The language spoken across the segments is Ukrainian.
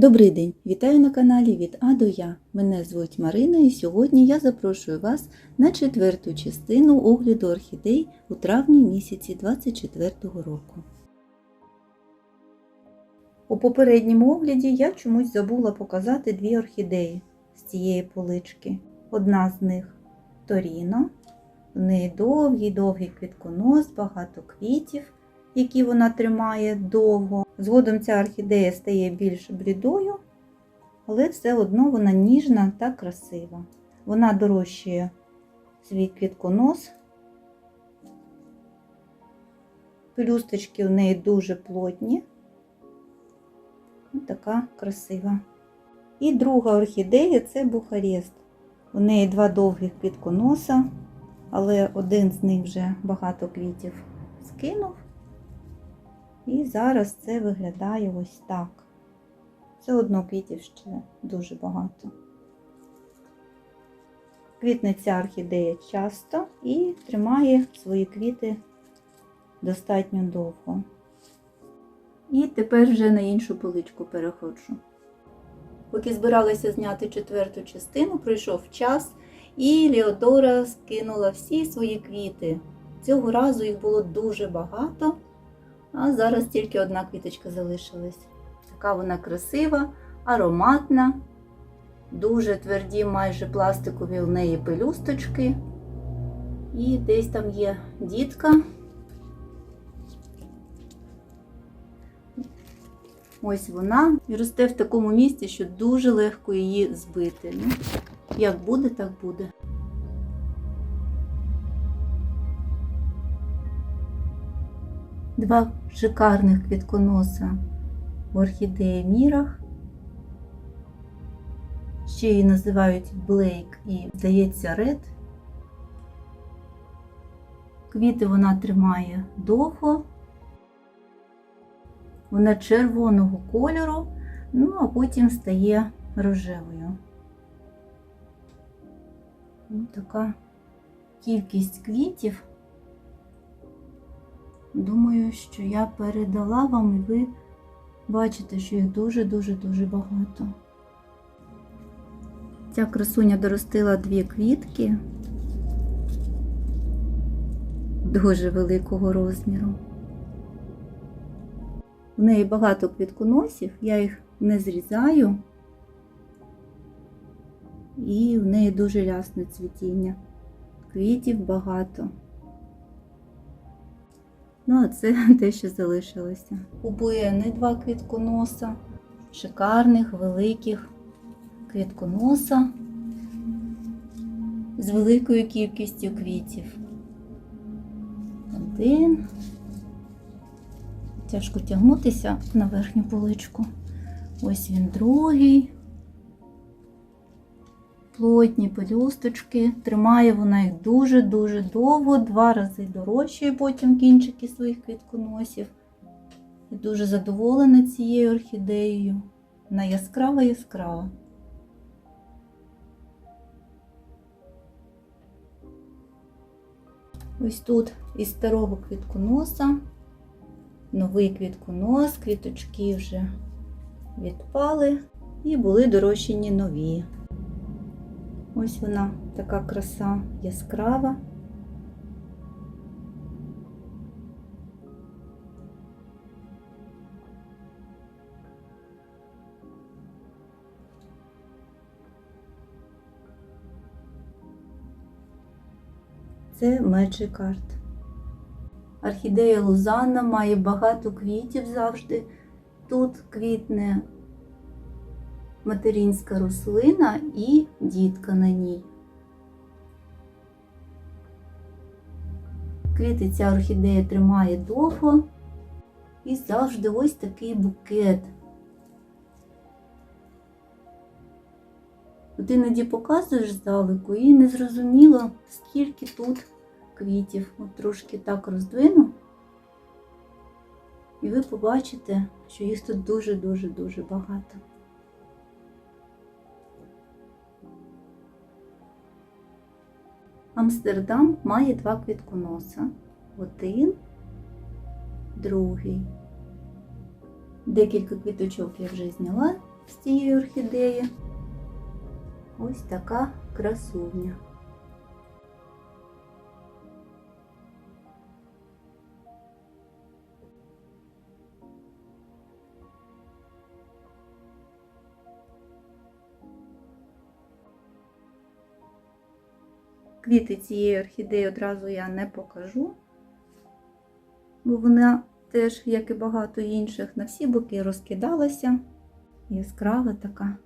Добрий день! Вітаю на каналі від А до Я. Мене звуть Марина і сьогодні я запрошую вас на четверту частину огляду орхідей у травні місяці 2024 року. У попередньому огляді я чомусь забула показати дві орхідеї з цієї полички. Одна з них Торіно. В неї довгий довгий квітконос, багато квітів, які вона тримає довго. Згодом ця орхідея стає більш блідою, але все одно вона ніжна та красива. Вона дорощує свій квітконос. Пелюсточки у неї дуже плотні. Ось така красива. І друга орхідея це Бухарест. У неї два довгих квітконоса, але один з них вже багато квітів скинув. І зараз це виглядає ось так. Все одно квітів ще дуже багато. Квітне ця орхідея часто і тримає свої квіти достатньо довго. І тепер вже на іншу поличку переходжу. Поки збиралася зняти четверту частину, пройшов час, і Леодора скинула всі свої квіти. Цього разу їх було дуже багато. А зараз тільки одна квіточка залишилась. Така вона красива, ароматна, дуже тверді, майже пластикові в неї пелюсточки. І десь там є дітка. Ось вона і росте в такому місці, що дуже легко її збити. Ну, як буде, так буде. Два шикарних квітконоса в орхідеї Мірах. Ще її називають Блейк і, здається, Ред. Квіти вона тримає довго. Вона червоного кольору, ну а потім стає рожевою. Ось така кількість квітів. Думаю, що я передала вам, і ви бачите, що їх дуже-дуже-дуже багато. Ця красуня доростила дві квітки дуже великого розміру. В неї багато квітконосів, я їх не зрізаю, і в неї дуже рясне цвітіння. Квітів багато. Ну, а це те, що залишилося. У Буени два квітконоса, шикарних, великих квітконоса з великою кількістю квітів. Один. Тяжко тягнутися на верхню поличку. Ось він другий. Плотні пелюсточки. Тримає вона їх дуже-дуже довго, два рази дорожчує потім кінчики своїх квітконосів. Я дуже задоволена цією орхідеєю. Вона яскрава яскрава. Ось тут із старого квітконоса новий квітконос, квіточки вже відпали і були дорощені нові. Ось вона така краса яскрава. Це Magic Art. Орхідея Лузанна має багато квітів завжди. Тут квітне материнська рослина і дітка на ній. Квіти ця орхідея тримає довго і завжди ось такий букет. От іноді показуєш здалеку і не зрозуміло, скільки тут квітів. От трошки так роздвину. І ви побачите, що їх тут дуже-дуже-дуже багато. Амстердам має два квітконоса. Один, другий. Декілька квіточок я вже зняла, з цієї орхідеї. Ось така красуня. Квіти цієї орхідеї одразу я не покажу, бо вона теж, як і багато інших, на всі боки розкидалася. Яскрава така.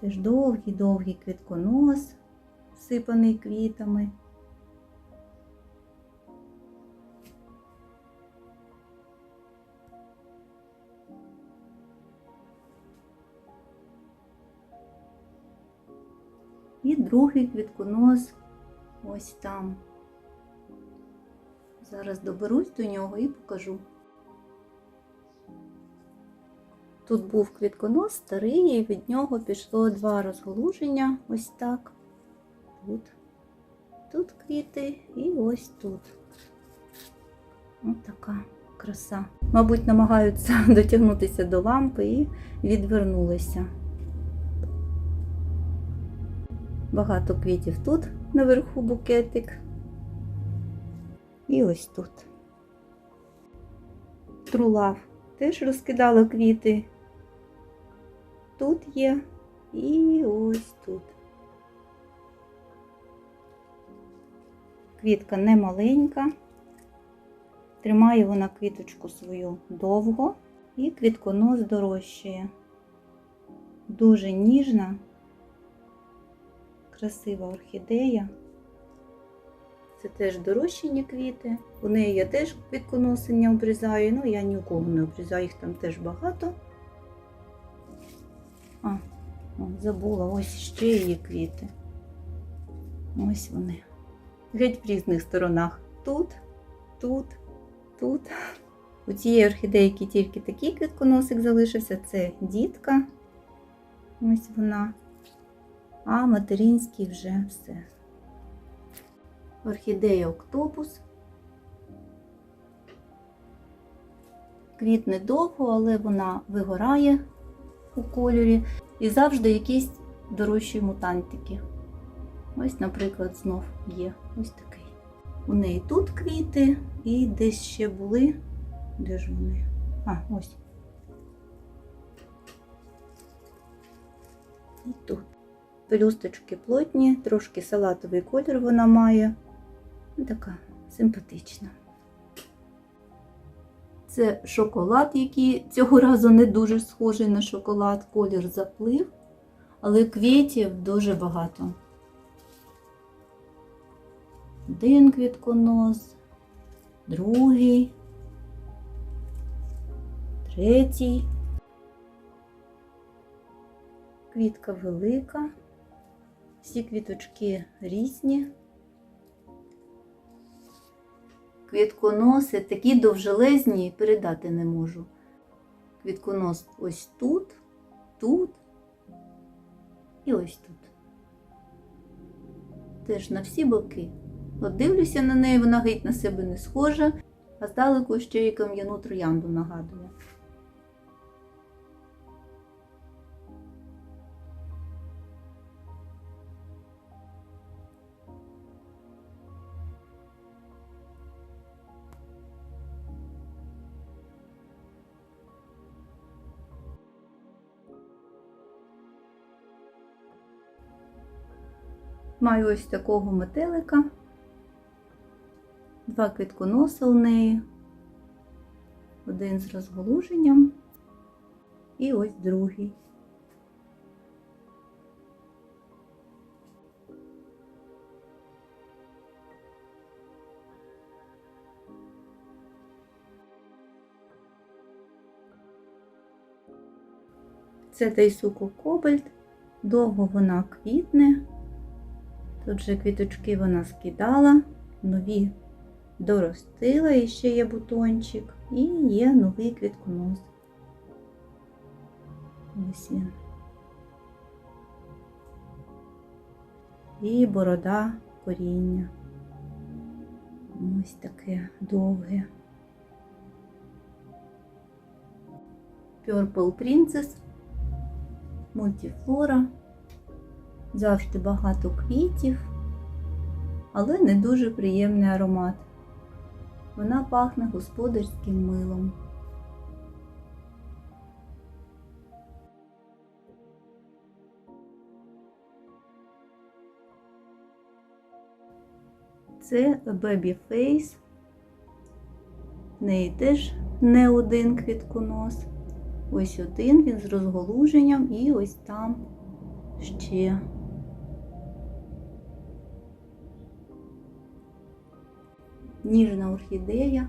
Теж довгий-довгий квітконос, сипаний квітами. І другий квітконос ось там. Зараз доберусь до нього і покажу. Тут був квітконос старий, і від нього пішло два розголуження. Ось так. Тут. Тут квіти і ось тут. Ось така краса. Мабуть, намагаються дотягнутися до лампи і відвернулися. Багато квітів тут наверху букетик. І ось тут. Трулав теж розкидала квіти. Тут є і ось тут. Квітка не маленька. Тримає вона квіточку свою довго і квітконос дорожчає. Дуже ніжна, красива орхідея. Це теж дорощені квіти. У неї я теж квітконосення обрізаю, ну я ні у кого не обрізаю, їх там теж багато. А, забула, ось ще її квіти. Ось вони. Геть в різних сторонах. Тут, тут, тут. У цієї орхідейки тільки такий квітконосик залишився, це дітка. Ось вона. А материнський вже все. Орхідея Октопус. Квітне довго, але вона вигорає у кольорі і завжди якісь дорожчі мутантики. Ось, наприклад, знов є ось такий. У неї тут квіти і десь ще були. Де ж вони? А, ось. І тут. Пелюсточки плотні, трошки салатовий колір вона має. Ну, Така симпатична. Це шоколад, який цього разу не дуже схожий на шоколад, колір заплив, але квітів дуже багато. Один квітконос, другий, третій. Квітка велика, всі квіточки різні. Квітконоси такі довжелезні, передати не можу. Квітконос ось тут, тут і ось тут. Теж на всі боки. От дивлюся на неї, вона геть на себе не схожа, а здалеку ще й кам'яну троянду нагадує. Маю ось такого метелика, два квітконоса у неї, один з розголуженням і ось другий. Це Тайсуко Кобальт, довго вона квітне. Тут же квіточки вона скидала, нові доростила, і ще є бутончик, і є новий квітконос. Ось він. І борода коріння. Ось таке довге. Purple Princess, мультифлора. Завжди багато квітів, але не дуже приємний аромат. Вона пахне господарським милом. Це Baby Face. В неї теж не один квітконос. Ось один він з розголуженням і ось там ще. Ніжна орхідея.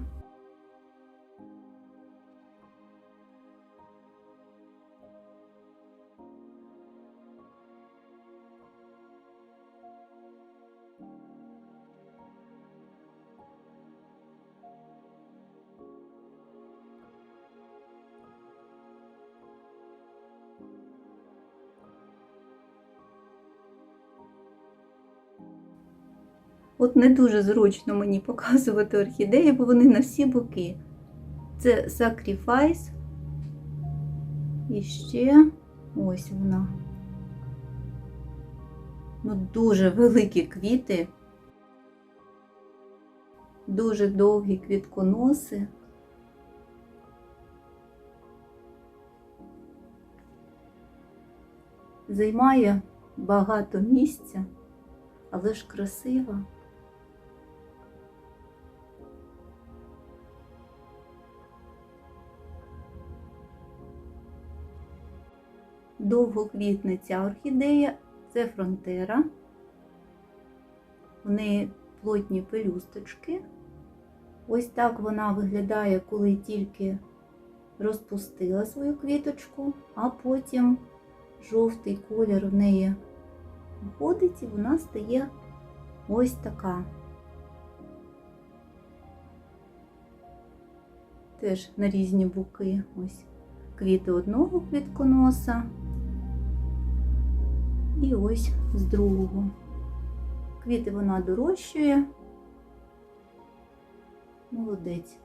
От не дуже зручно мені показувати орхідеї, бо вони на всі боки. Це Sacrifice. І ще ось вона. Ну, дуже великі квіти, дуже довгі квітконоси. Займає багато місця, але ж красива. Довгоквітне ця орхідея це фронтера. В неї плотні пелюсточки. Ось так вона виглядає, коли тільки розпустила свою квіточку, а потім жовтий колір в неї виходить і вона стає ось така. Теж на різні боки ось квіти одного квітконоса і ось з другого. Квіти вона дорощує. Молодець.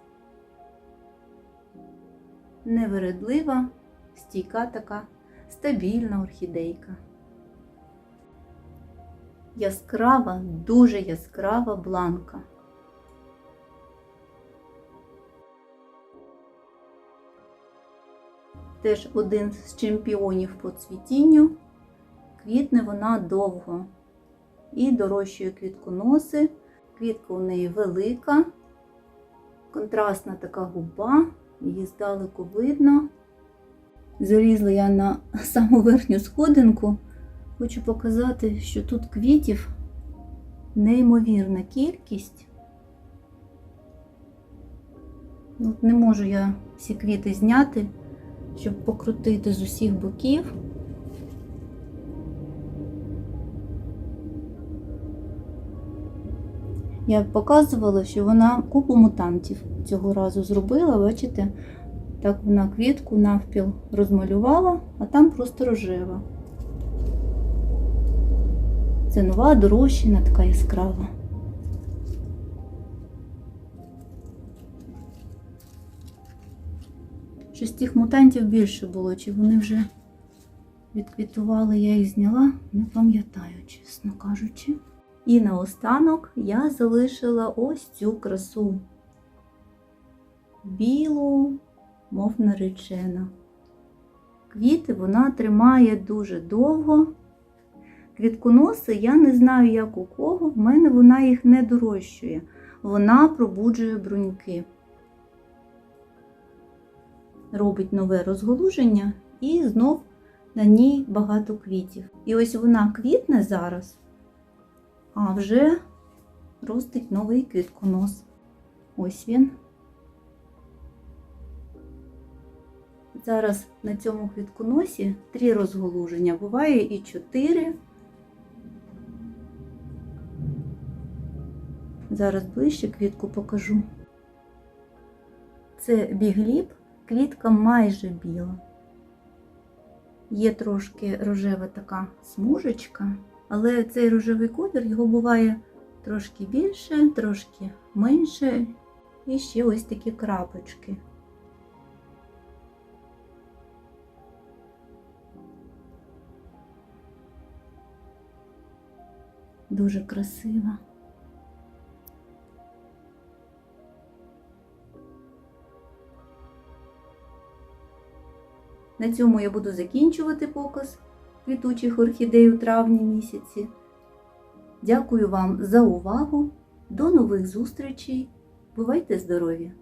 Невередлива, стійка така, стабільна орхідейка. Яскрава, дуже яскрава бланка. Теж один з чемпіонів по цвітінню. Квітне вона довго і дорощує квітконоси. Квітка у неї велика, контрастна така губа, її здалеку видно. Залізла я на саму верхню сходинку. Хочу показати, що тут квітів неймовірна кількість. От не можу я всі квіти зняти, щоб покрутити з усіх боків. Я показувала, що вона купу мутантів цього разу зробила, бачите, так вона квітку навпіл розмалювала, а там просто рожева. Це нова, дорощена, така яскрава. Щось тих мутантів більше було, чи вони вже відквітували, я їх зняла, не пам'ятаю, чесно кажучи. І наостанок я залишила ось цю красу. Білу, мов наречена. Квіти вона тримає дуже довго. Квітконоси я не знаю, як у кого, в мене вона їх не дорощує. Вона пробуджує бруньки. Робить нове розголуження і знов на ній багато квітів. І ось вона квітне зараз а вже ростить новий квітконос. Ось він. Зараз на цьому квітконосі три розголуження, буває і чотири. Зараз ближче квітку покажу. Це бігліб, квітка майже біла. Є трошки рожева така смужечка. Але цей рожевий колір його буває трошки більше, трошки менше. І ще ось такі крапочки. Дуже красиво. На цьому я буду закінчувати показ квітучих орхідей у травні місяці. Дякую вам за увагу. До нових зустрічей. Бувайте здорові!